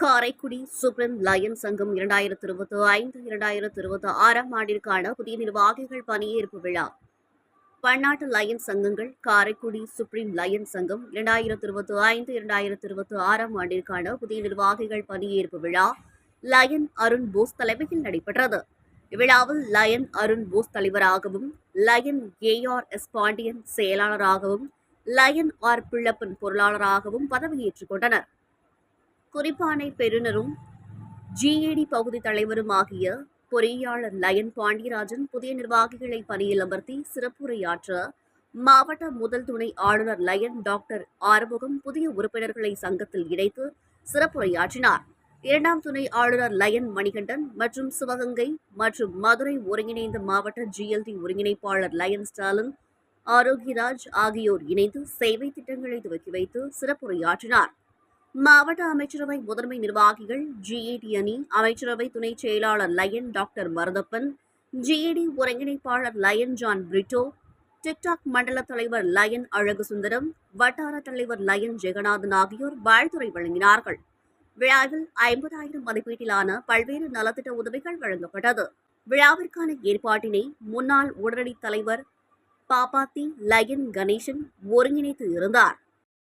Karaikudi supreme line சங்கம் இரண்டாயிரத்தி இருபத்தி ஐந்து இரண்டாயிரத்தி இருபத்தி ஆறாம் ஆண்டிற்கான புதிய நிர்வாகிகள் பணியேற்பு விழா. பன்னாட்டு லயன் சங்கங்கள் காரைக்குடி சுப்ரீம் லயன் சங்கம் இரண்டாயிரத்தி இருபத்தி ஐந்து இரண்டாயிரத்தி இருபத்தி ஆறாம் ஆண்டிற்கான புதிய நிர்வாகிகள் பணியேற்பு விழா லயன் அருண் போஸ் தலைமையில் நடைபெற்றது. இவ்விழாவில் லயன் அருண் போஸ் தலைவராகவும் லயன் ஏஆர் எஸ் பாண்டியன் செயலாளராகவும் லயன் ஆர் பிள்ளப்பன் பொருளாளராகவும் பதவியேற்றுக் கொண்டனர். குறிப்பானை பெறுநரும் ஜிஏடி பகுதி தலைவரும் ஆகிய பொறியாளர் லயன் பாண்டியராஜன் புதிய நிர்வாகிகளை பணியில் அமர்த்தி சிறப்புரையாற்ற மாவட்ட முதல் துணை ஆளுநர் லயன் டாக்டர் ஆறுமுகம் புதிய உறுப்பினர்களை சங்கத்தில் இணைத்து சிறப்புரையாற்றினார். இரண்டாம் துணை ஆளுநர் லயன் மணிகண்டன் மற்றும் சிவகங்கை மற்றும் மதுரை ஒருங்கிணைந்த மாவட்ட ஜிஎல்டி ஒருங்கிணைப்பாளர் லயன் ஸ்டாலின் ஆரோக்கியராஜ் ஆகியோர் இணைந்து சேவை திட்டங்களை துவக்கி வைத்து சிறப்புரையாற்றினார். மாவட்ட அமைச்சரவை முதன்மை நிர்வாகிகள் ஜிஏடி அணி அமைச்சரவை துணை செயலாளர் லயன் டாக்டர் மருதப்பன் ஜிஏடி ஒருங்கிணைப்பாளர் லயன் ஜான் பிரிட்டோ டிக்டாக் மண்டல தலைவர் லயன் அழகு சுந்தரம் வட்டார தலைவர் லயன் ஜெகநாதன் ஆகியோர் வாழ்த்துறை வழங்கினார்கள். விழாவில் ஐம்பதாயிரம் மதிப்பீட்டிலான பல்வேறு நலத்திட்ட உதவிகள் வழங்கப்பட்டது. விழாவிற்கான ஏற்பாட்டினை முன்னாள் உடனடி தலைவர் பாப்பாத்தி லயன் கணேசன் ஒருங்கிணைத்து இருந்தார்.